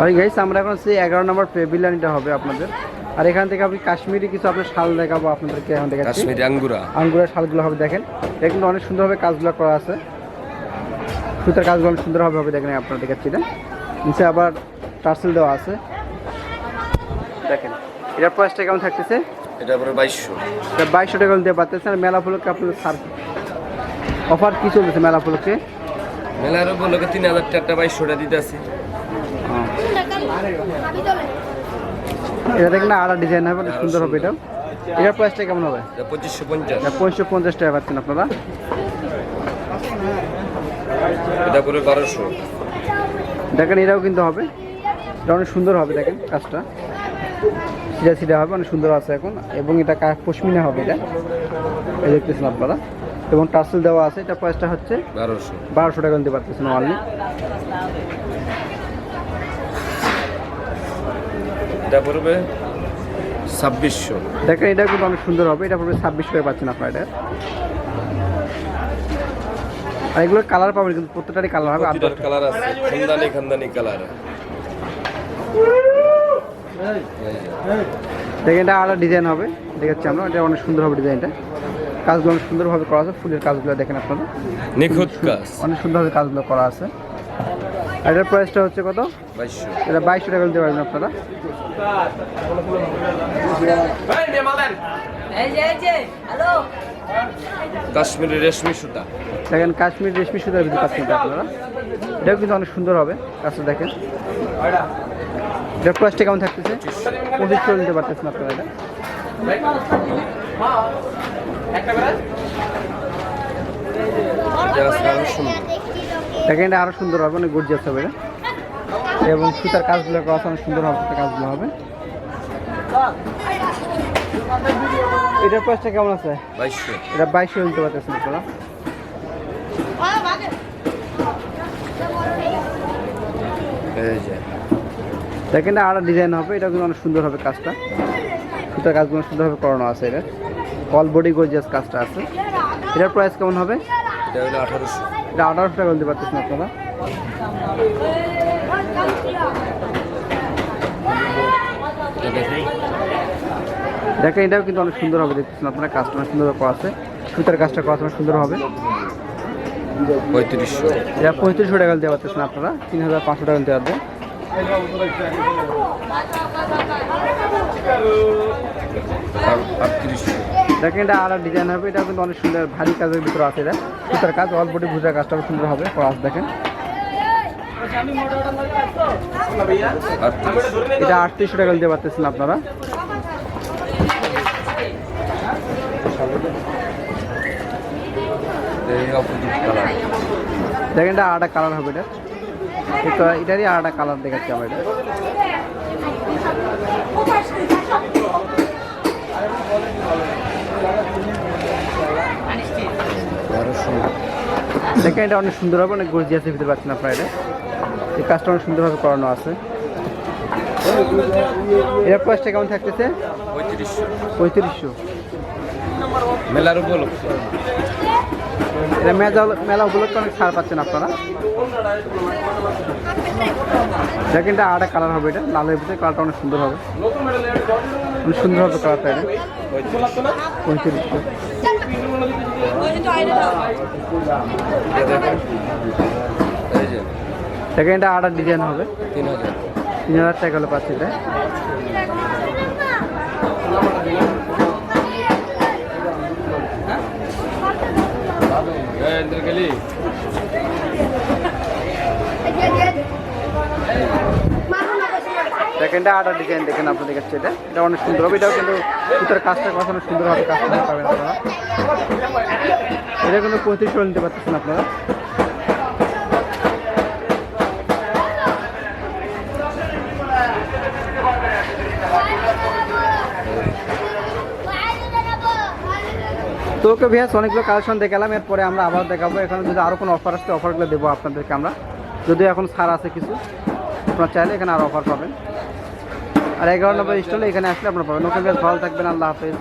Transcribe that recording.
আর guys আমরা এখন সেই এগারো নম্বর পেভিলিয়নটা হবে আপনাদের। আর এখান থেকে আপনি কাশ্মীরি কিছু আপনার শাল দেখাবো আপনাদেরকে এখন দেখাচ্ছি। কাশ্মীরি আঙ্গুরা। আঙ্গুরের শালগুলো হবে দেখেন। কিন্তু অনেক সুন্দরভাবে কাজগুলো করা আছে। সুতার কাজগুলো অনেক সুন্দরভাবে হবে দেখেন আপনারা দেখাচ্ছি এটা। নিচে আবার টার্সেল দেওয়া আছে। দেখেন এটার প্রাইসটা কেমন থাকতেছে? এটা পরে বাইশশো। এটা বাইশশো টাকা পাচ্ছেন। আর মেলা উপলক্ষে আপনাদের সার অফার কি চলতেছে মেলা উপলক্ষে? মেলার উপলক্ষে তিন হাজার টাকা বাইশশোটা দিতে আছে। এটা দেখেন আড়া ডিজাইন হবে সুন্দর হবে এটা। এটার প্রাইসটা কেমন হবে? পঁচিশশো পঞ্চাশ। টাকা পাচ্ছেন আপনারা। এটা বারোশো। দেখেন এটাও কিন্তু হবে। এটা অনেক সুন্দর হবে দেখেন কাজটা। সিধা সিধা হবে অনেক সুন্দর আছে এখন। এবং এটা পশমিনা হবে এটা। এই দেখতেছেন আপনারা। এবং টার্সেল দেওয়া আছে এটা প্রাইসটা হচ্ছে বারোশো। বারোশো টাকা নিতে পারতেছেন অনলি এটা পড়বে ছাব্বিশশো। দেখেন এটা কিন্তু অনেক সুন্দর হবে। এটা পড়বে ছাব্বিশ টাকা পাচ্ছেন আপনারা এটা। আর এগুলোর কালার পাবেন কিন্তু প্রত্যেকটারই কালার হবে। প্রতিটার কালার আছে। খানদানি খানদানি কালার দেখেন এটা আলাদা ডিজাইন হবে। দেখাচ্ছি আমরা। এটা অনেক সুন্দর হবে ডিজাইনটা কাজগুলো অনেক সুন্দরভাবে করা আছে। ফুলের কাজগুলো দেখেন আপনারা। নিখুঁত কাজ। অনেক সুন্দরভাবে কাজগুলো করা আছে। আর এটার প্রাইসটা হচ্ছে কত? বাইশশো। এটা বাইশশো টাকা দিতে পারবেন আপনারা। কাশ্মীরি রেশমি সুতা। দেখেন কাশ্মীর রেশমি সুতার ভিতরে পাচ্ছেন আপনারা। এটাও কিন্তু অনেক সুন্দর হবে কাজটা দেখেন। এটার প্রাইসটা কেমন থাকতেছে? পঁচিশশো নিতে পারতেছেন আপনারা এটা। সুন্দর দেখেন এটা আরও সুন্দর হবে অনেক গর্জিয়াস হবে এটা। এবং সুতার কাজগুলো করা অনেক সুন্দর হবে কাজগুলো হবে। এটার প্রাইসটা কেমন আছে? বাইশশো। এটা বাইশশো নিতে পারতেছেন আপনারা। দেখেন এটা আরও ডিজাইন হবে এটা কিন্তু অনেক সুন্দর হবে কাজটা। সুতার কাজগুলো সুন্দরভাবে করানো আছে এটা। অল বডি গর্জিয়াস কাজটা আছে। এটার প্রাইস কেমন হবে? এটা হলো আঠারোশো। এটা আঠারোশো টাকা নিতে পারতেছেন আপনারা? দেখেন এটাও কিন্তু অনেক সুন্দর হবে দেখতেছেন আপনারা কাজটা অনেক সুন্দর করা আছে। সুতার কাজটা করা সুন্দর হবে। পঁয়ত্রিশশো। এটা পঁয়ত্রিশশো টাকা দিতে পারতেছেন আপনারা তিন হাজার পাঁচশো টাকা দিতে পারবেন। আটত্রিশশো। দেখেন এটা আর ডিজাইন হবে এটা কিন্তু অনেক সুন্দর, ভারী কাজের ভিতরে আছে এটা। সুতার কাজ অল্প ভুজার কাজটা সুন্দর হবে করা দেখেন। এটা আটত্রিশশো টাকা দিতে পারতেছেন আপনারা। দেখেন এটা আরেকটা কালার হবে এটা। এটা, এটারই আরেকটা কালার দেখাচ্ছি আমরা এটা। আরও সুন্দর দেখেন এটা অনেক সুন্দর হবে অনেক গর্জিয়াসের ভিতরে পাচ্ছেন আপনারা এটা। এই কাজটা অনেক সুন্দরভাবে করানো আছে। এর প্রাইসটা কেমন থাকতেছে? পঁয়ত্রিশশো। পঁয়ত্রিশশো। মেলার উপলক্ষে। এটা মেলা মেলা উপলক্ষে অনেক ছাড় পাচ্ছেন আপনারা। এটা আরেকটা কালার হবে এটা লালের ভিতরে কালারটা অনেক সুন্দর হবে। অনেক সুন্দর হবে কালারটা এটা। দেখুন দেখেন এটা আরেকটা ডিজাইন হবে। তিন হাজার তিন হাজার টাকা হলে পাচ্ছি এটা। দেখেন, এটা আটার ডিজাইন দেখেন আপনাদের কাছে, এটা এটা অনেক সুন্দর হবে। এটাও কিন্তু সুতার কাজটা কথা অনেক সুন্দর হবে কাজটা নিতে পারবেন আপনারা। এটা কিন্তু পঁয়ত্রিশশো নিতে পারতেছেন আপনারা। তো ওকে ভিয়াস অনেকগুলো কালেকশন দেখালাম, এরপরে আমরা আবার দেখাবো। এখানে যদি আরও কোনো অফার আসতে অফারগুলো দেবো আপনাদেরকে আমরা। যদি এখন ছাড় আছে কিছু, আপনার চাইলে এখানে আরও অফার পাবেন। আর এগারো নম্বর স্টলে এখানে আসলে আপনারা পাবেন। ওকে ভিয়াস ভালো থাকবেন, আল্লাহ হাফেজ।